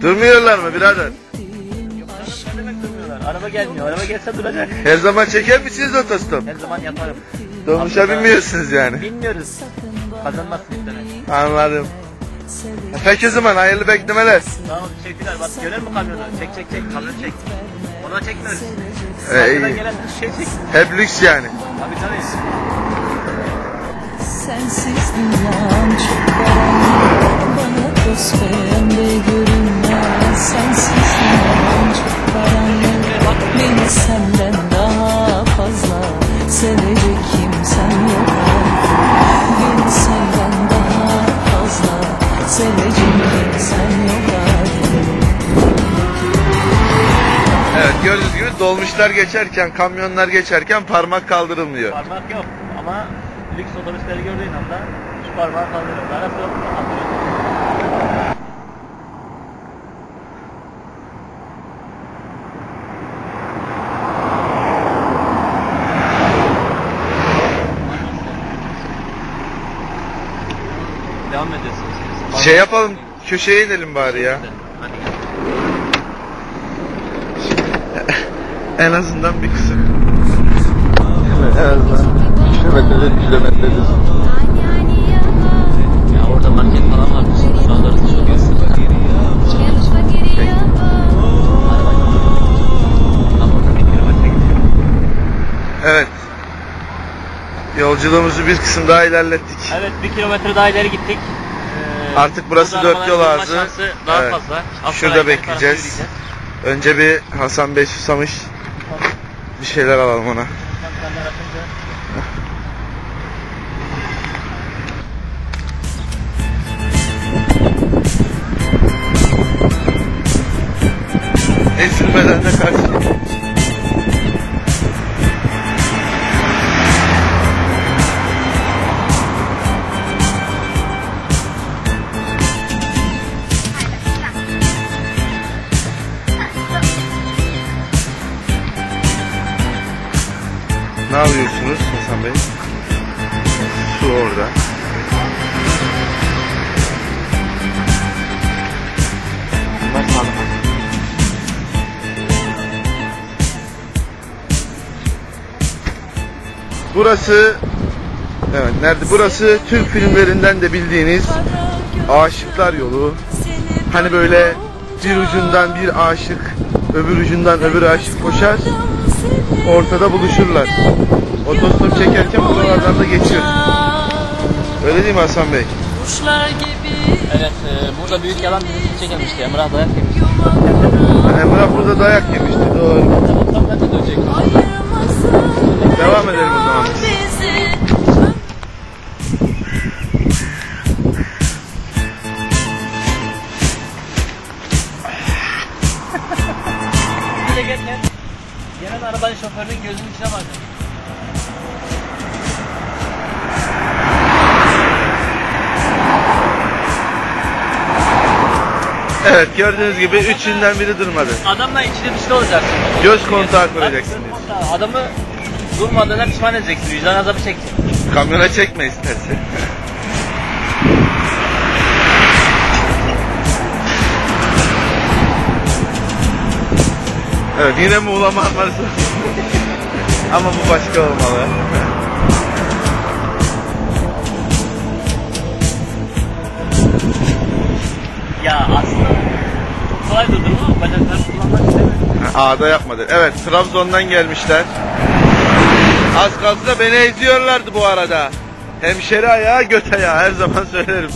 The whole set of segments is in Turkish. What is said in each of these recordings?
Durmuyorlar mı birader? Ne demek durmuyorlar? Araba gelmiyor. Araba gelse duracak. Her zaman çeker misiniz otostop? Her zaman yaparım. Dolmuşa binmiyorsunuz yani. Bilmiyoruz. Kazanmazsın işte. Anladım. Peki o zaman hayırlı beklemeler. Tamam çektiler. Bak görür mü kamyonu? Çek çek çek. Kamyonu çek. Ona çekmiyoruz. Ee, Arkadan iyi. gelen bir şey çek. Hep lüks yani. Tabii tabii. Sensiz dünyam çok karanlık Dost pembe görünmez Sensiz çok karanlık Beni senden daha fazla Sevecek kimsem yok artık Beni senden daha fazla Sevecek kimsem yok artık Evet gördüğünüz gibi dolmuşlar geçerken, kamyonlar geçerken parmak kaldırılmıyor. Parmak yok. Ama lüks otobüsleri gördüğün anda şu parmağı kaldırıyoruz. Arası yok. Şey yapalım, köşeye inelim bari ya. En azından bir kısım. En azından kilometredir kilometredir. Ya orada market falan var. Orası çok gidiyor. Evet. Yolculuğumuzu bir kısım daha ilerlettik. Evet bir kilometre daha ileri gittik. Artık burası dört yol ağzı. Daha Evet. fazla. Aslında Şurada bekleyeceğiz. Önce bir Hasan Bey susamış. Bir şeyler alalım ona. Ezilmeden de karşı. Ne yapıyorsunuz Hasan Bey? Su orada. Bunlar sağlık. Burası Evet nerede? Burası Türk filmlerinden de bildiğiniz Aşıklar Yolu. Hani böyle bir ucundan bir aşık, öbür ucundan öbür aşık koşar. Ortada buluşurlar. Otostop çekerken buralardan da geçiyor. Öyle değil mi Hasan Bey? Kuşlar gibi Evet e, burada büyük yalan dizisi çekilmişti. Emrah dayak yemişti. Emrah burada dayak yemişti. Doğru. Gelirken gelen arabanın şoförünün gözünün içine baktım. Evet gördüğünüz gibi üçünden biri durmadı. Adamla içli dışlı olacaksın. Göz kontağı kuracaksın. Adamı durmadığına pişman edeceksin. Vicdan azabı çekeceksin. Kamyona çekme istersen. Evet yine Muğla Marmarası. Ama bu başka olmalı. Ya aslında kolay durdurma ama bacaklarını kullanmak istemiyorum. A'da yapmadı. Evet Trabzon'dan gelmişler. Az kalsın da beni eziyorlardı bu arada. Hemşeri ayağı göt ayağı her zaman söylerim.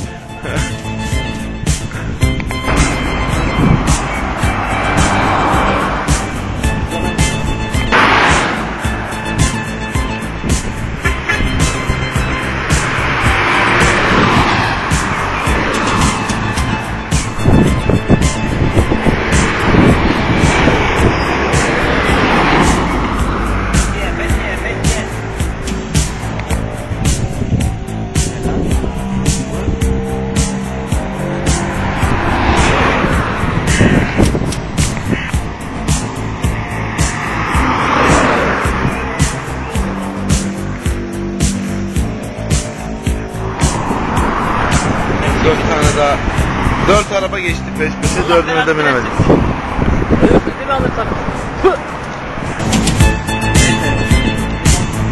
Dört araba geçti peş peşe dördüne de binemedik.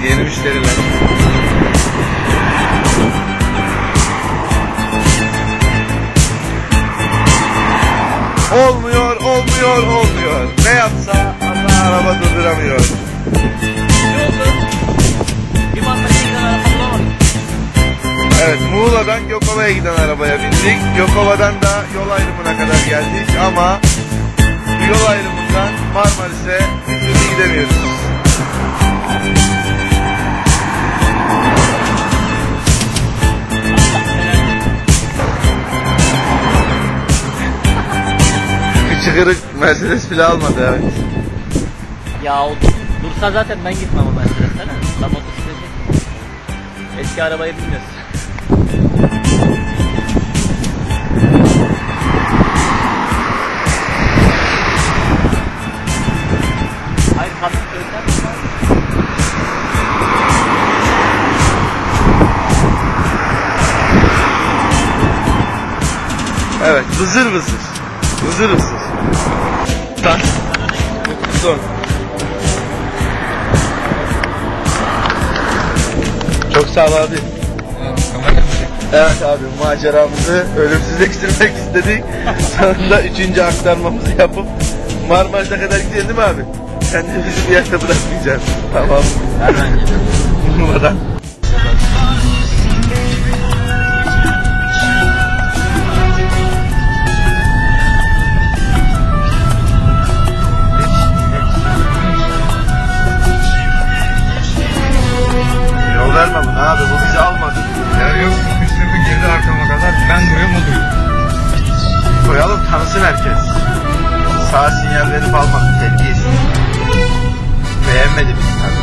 Yeni müşteriler. Olmuyor, olmuyor, olmuyor. Ne yapsa ama araba durduramıyor. Ne Evet, Muğla'dan Gökova'ya giden arabaya bindik. Gökova'dan da yol ayrımına kadar geldik ama yol ayrımından Marmaris'e türlü gidemiyoruz. Küçük Mercedes bile almadı evet. Ya o dursa zaten ben gitmem o Mercedes'ten. Tam motosikleti. Eski arabayı bilmiyoruz. Evet, vızır vızır. Vızır vızır. Tak. Son. Çok sağ ol abi. Evet abi maceramızı ölümsüzleştirmek istedik. Sonunda üçüncü aktarmamızı yapıp Marmaris'e kadar gidelim değil mi abi? Sen de bizi bir yerde bırakmayacaksın. Tamam. Hemen geliyorum. Buradan. Sağ sinyal verip almadı terbiyesiz. Beğenmedi bizi tabii.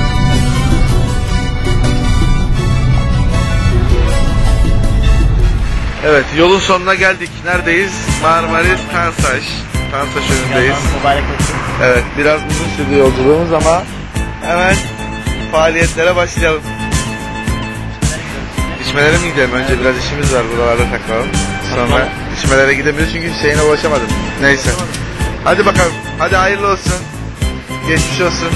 Evet yolun sonuna geldik. Neredeyiz? Marmaris Tansaş. Tansaş önündeyiz. Evet biraz uzun sürdü yolculuğumuz ama hemen faaliyetlere başlayalım. İçmelere mi gidelim? Önce biraz işimiz var buralarda takalım. Sonra içmelere gidemiyoruz çünkü Hüseyin'e ulaşamadım. Neyse. Hadi bakalım. Hadi hayırlı olsun. Geçmiş olsun.